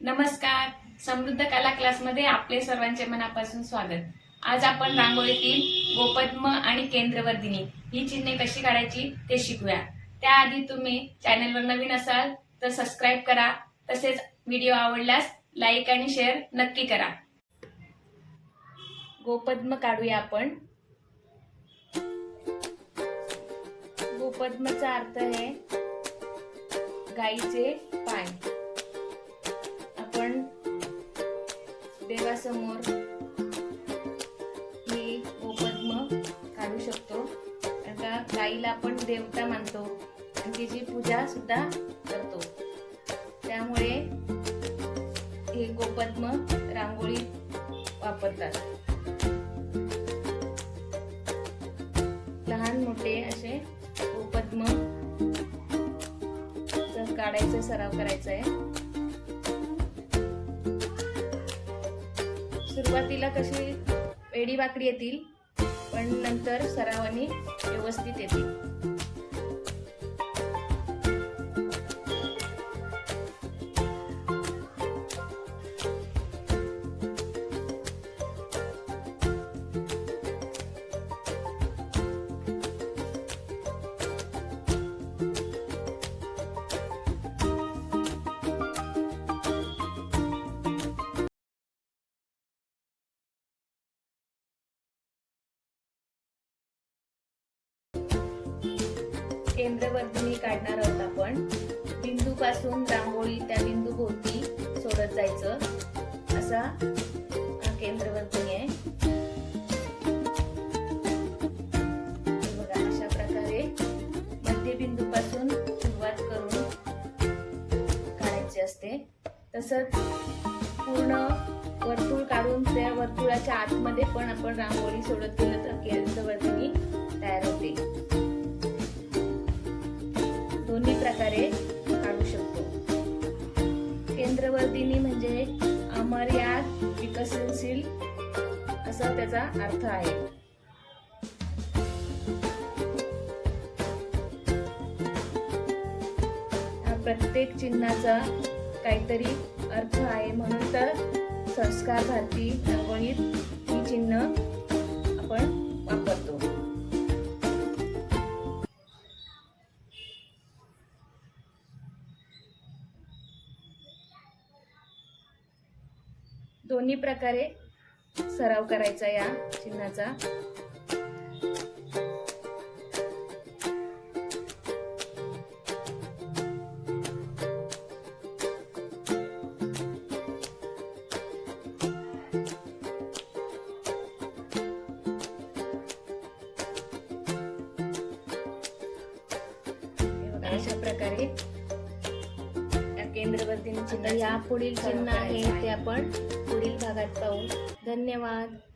नमस्कार. समृद्ध कला क्लासमध्ये आपले सर्वांचे मनापासून स्वागत. आज आपण रांगोळीतील गोपद्म आणि केंद्रवर्धिनी ही चिन्हे कशी काढायची ते शिकूया. त्याआधी तुम्ही चॅनलवर नवीन असाल तर सबस्क्राईब करा. तसेच व्हिडिओ आवडल्यास लाईक आणि शेअर नक्की करा. गोपद्म काढूया आपण. गोपद्मचा अर्थ आहे गाईचे पाय. देवासमोर हे गोपद्म काढू शकतो. कारण का गाईला आपण देवता मानतो. आणि तिची पूजा सुद्धा करतो. त्यामुळे हे गोपद्म रांगोळी वापरतात. लहान मोठे असे गोपद्म च काढायचा सराव करायचा आहे सुरुवातीला कशी एडी बाकडी येतील पण नंतर सरावानी व्यवस्थित येतील. केंद्रवर्धिनी काढणार आहोत आपण. बिंदू पासून रांगोळी त्या बिंदू भोवती सोडत जायचं. असा हा केंद्रवर्धिनी आहे. बघा अशा प्रकारे मध्यबिंदू पासून सुरुवात करून काढायची असते. तसंच पूर्ण वर्तुळ काढून त्या वर्तुळाच्या आतमध्ये पण आपण रांगोळी सोडत गेलो चक्रवर्तीनी म्हणजे अमर्याद विकसनशील असा त्याचा अर्थ आहे. हा प्रत्येक चिन्हाचा काहीतरी अर्थ आहे. म्हणून तर संस्कार भारती रंगोळीत ही चिन्ह आपण दोन्ही प्रकारे सराव करायचा या चिन्हाचा. अशा प्रकारे केंद्रवर्तीने चिन्ह या पुढील चिन्ह आहे ते आपण पुढील भागात पाहू. धन्यवाद.